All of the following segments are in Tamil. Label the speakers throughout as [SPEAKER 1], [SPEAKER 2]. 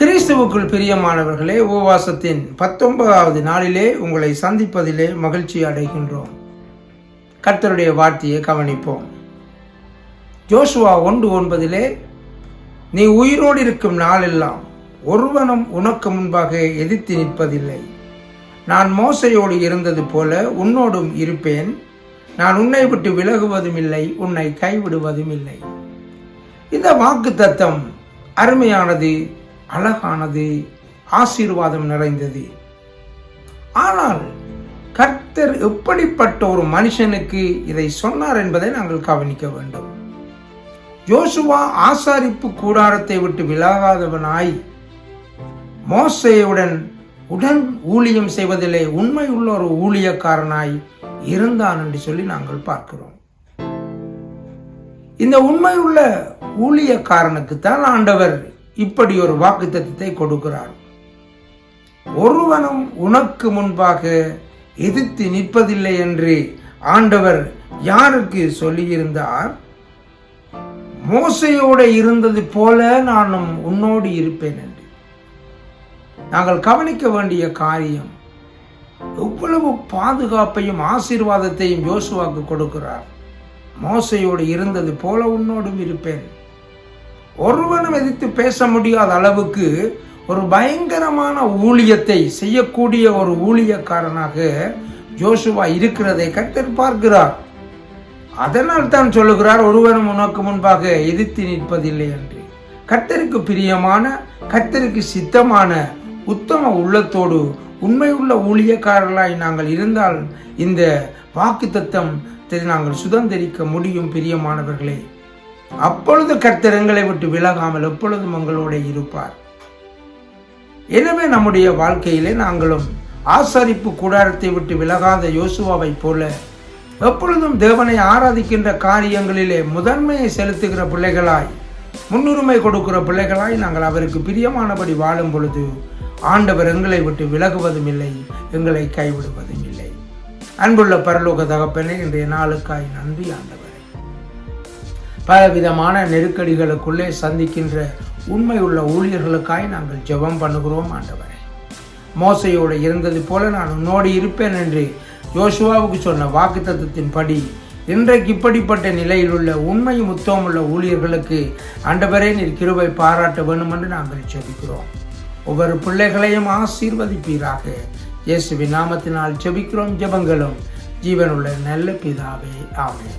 [SPEAKER 1] கிறிஸ்துவுக்குள் பிரியமானவர்களே உபவாசத்தின் பத்தொன்பதாவது நாளிலே உங்களை சந்திப்பதிலே மகிழ்ச்சி அடைகின்றோம். கர்த்தருடைய வார்த்தையை கவனிப்போம். ஜோஷுவா ஒன்று ஒன்பதிலே நீ உயிரோடு இருக்கும் நாளெல்லாம் ஒருவனும் உனக்கு முன்பாக எதிர்த்து நிற்பதில்லை. நான் மோசையோடு இருந்தது போல உன்னோடும் இருப்பேன். நான் உன்னை விட்டு விலகுவதும் இல்லை உன்னை கைவிடுவதும் இல்லை. இந்த வாக்கு தத்தம் அருமையானது. அழகானது ஆசீர்வாதம் நிறைந்தது. ஆனால் கர்த்தர் எப்படிப்பட்ட ஒரு மனுஷனுக்கு இதை சொன்னார் என்பதை நாங்கள் கவனிக்க வேண்டும். யோசுவா ஆசாரிப்பு கூடாரத்தை விட்டு விலகாதவனாய் மோசையுடன் உடன் ஊழியம் செய்வதிலே உண்மை உள்ள ஒரு ஊழியக்காரனாய் இருந்தான் என்று சொல்லி நாங்கள் பார்க்கிறோம். இந்த உண்மையுள்ள ஊழியக்காரனுக்குத்தான் ஆண்டவர் இப்படி ஒரு வாக்குத்தத்தத்தை கொடுக்கிறார் ஒருவனும் உனக்கு முன்பாக எதிர்த்து நிற்பதில்லை என்று ஆண்டவர் யாருக்கு சொல்லியிருந்தார்? மோசையோடு இருந்தது போல நானும் உன்னோடு இருப்பேன் என்று. நாங்கள் கவனிக்க வேண்டிய காரியம் எவ்வளவு பாதுகாப்பையும் ஆசீர்வாதத்தையும் யோசுவாக்கு கொடுக்கிறார். மோசையோடு இருந்தது போல உன்னோடும் இருப்பேன். ஒருவனும் எதிர்த்து பேச முடியாத அளவுக்கு ஒரு பயங்கரமான ஊழியத்தை செய்யக்கூடிய ஒரு ஊழியக்காரனாக ஜோசுவா இருக்கிறதை கத்தர் பார்க்கிறார். அதனால் தான் சொல்லுகிறார் ஒருவனும் உனக்கு முன்பாக எதிர்த்து நிற்பதில்லை என்று. கத்தருக்கு பிரியமான கத்தருக்கு சித்தமான உத்தம உள்ளத்தோடு உண்மையுள்ள ஊழியக்காரர்களாய் நாங்கள் இருந்தால் இந்த வாக்கு தத்தம் நாங்கள் சுதந்திரிக்க முடியும் பிரியமானவர்களே. அப்பொழுது கர்த்தர் எங்களை விட்டு விலகாமல் எப்பொழுதும் உங்களோட இருப்பார். எனவே நம்முடைய வாழ்க்கையிலே நாங்களும் ஆசரிப்பு கூடாரத்தை விட்டு விலகாத யோசுவாவை போல எப்பொழுதும் தேவனை ஆராதிக்கின்ற காரியங்களிலே முதன்மையை செலுத்துகிற பிள்ளைகளாய் முன்னுரிமை கொடுக்கிற பிள்ளைகளாய் நாங்கள் அவருக்கு பிரியமானபடி வாழும் பொழுது ஆண்டவர் எங்களை விட்டு விலகுவதும் இல்லை எங்களை கைவிடுவதும் இல்லை. அன்புள்ள பரலோக தகப்பனே இன்றைய நாளுக்காய் நன்றி ஆண்டவர். பலவிதமான நெருக்கடிகளுக்குள்ளே சந்திக்கின்ற உண்மை உள்ள ஊழியர்களுக்காய் நாங்கள் ஜெபம் பண்ணுகிறோம் ஆண்டவரே. மோசையோடு இருந்தது போல நான் உன்னோடு இருப்பேன் என்று யோசுவாவுக்கு சொன்ன வாக்கு தத்துவத்தின்படி இன்றைக்கு இப்படிப்பட்ட நிலையில் உள்ள உண்மையும் உத்தவமுள்ள ஊழியர்களுக்கு ஆண்டவரே நீர் கிருபை பாராட்ட வேண்டும் என்று நாங்கள் ஜெபிக்கிறோம். ஒவ்வொரு பிள்ளைகளையும் ஆசீர்வதிப்பீராக. இயேசுவின் நாமத்தினால் ஜெபிக்கிறோம் ஜெபங்களும். ஜீவனுள்ள நல்ல பிதாவே ஆமே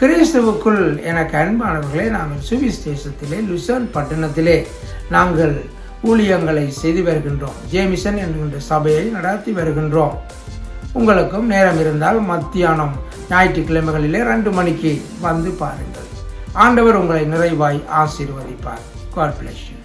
[SPEAKER 1] கிறிஸ்துவுக்குள் எனக்கு அன்பானவர்களே நாங்கள் சுவிசேஷத்திலே லுசன் பட்டணத்திலே நாங்கள் ஊழியங்களை செய்து வருகின்றோம். ஜேமிசன் என்கின்ற சபையை நடத்தி வருகின்றோம். உங்களுக்கும் நேரம் இருந்தால் மத்தியானம் ஞாயிற்றுக்கிழமைகளிலே ரெண்டு மணிக்கு வந்து பாருங்கள். ஆண்டவர் உங்களை நிறைவாய் ஆசீர்வதிப்பார். God bless you